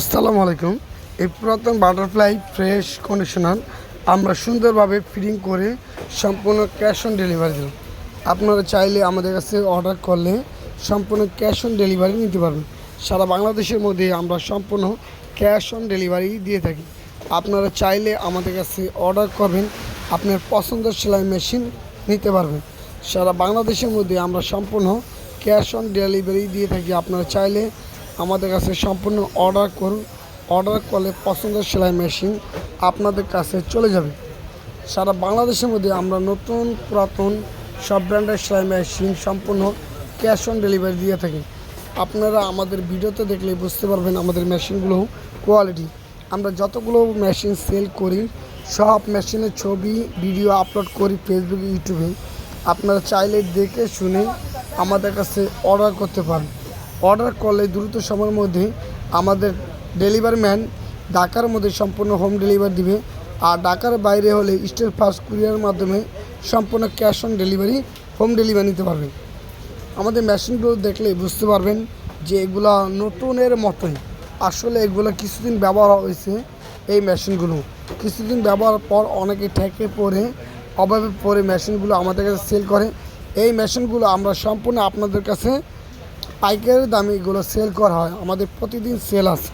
আসসালামু আলাইকুম। এই পুরাতন বাটারফ্লাই ফ্রেশ কন্ডিশনার আমরা সুন্দরভাবে ফিটিং করে সম্পূর্ণ ক্যাশ অন ডেলিভারি দিলাম আপনারা চাইলে আমাদের কাছে অর্ডার করলে সম্পূর্ণ ক্যাশ অন ডেলিভারি নিতে পারবেন। সারা বাংলাদেশের মধ্যে আমরা সম্পূর্ণ ক্যাশ অন ডেলিভারি দিয়ে থাকি। আপনারা চাইলে আমাদের কাছে অর্ডার করবেন, আপনার পছন্দের সেলাই মেশিন নিতে পারবেন। সারা বাংলাদেশের মধ্যে আমরা সম্পূর্ণ ক্যাশ অন ডেলিভারি দিয়ে থাকি। আপনারা চাইলে আমাদের কাছে সম্পূর্ণ অর্ডার করুন। অর্ডার করলে পছন্দের সেলাই মেশিন আপনাদের কাছে চলে যাবে। সারা বাংলাদেশের মধ্যে আমরা নতুন, পুরাতন সব ব্র্যান্ডের সেলাই মেশিন সম্পূর্ণ ক্যাশ অন ডেলিভারি দিয়ে থাকি। আপনারা আমাদের ভিডিওতে দেখলে বুঝতে পারবেন আমাদের মেশিনগুলো কোয়ালিটি। আমরা যতগুলো মেশিন সেল করি, সব মেশিনের ছবি, ভিডিও আপলোড করি ফেসবুক, ইউটিউবে। আপনারা চাইলে দেখে শুনে আমাদের কাছে অর্ডার করতে পারেন। অর্ডার করলে দ্রুত সময়ের মধ্যে আমাদের ডেলিভারি ম্যান ঢাকার মধ্যে সম্পূর্ণ হোম ডেলিভারি দিবে। আর ঢাকার বাইরে হলে স্টেট ফার্স্ট কুরিয়ার মাধ্যমে সম্পূর্ণ cash on delivery, home delivery নিতে পারবেন আমাদের মেশিনগুলো দেখলে বুঝতে পারবেন যে এগুলা নতুনের মতোই। আসলে এগুলো কিছুদিন ব্যবহার হয়েছে এই মেশিনগুলো। কিছুদিন ব্যবহার পর অনেকে ঠেকে পড়ে, অভাবে পড়ে মেশিনগুলো আমাদের কাছে সেল করে। এই মেশিনগুলো আমরা সম্পূর্ণ আপনাদের কাছে পাইকারি দামে এগুলো সেল করা হয়। আমাদের প্রতিদিন সেল আছে।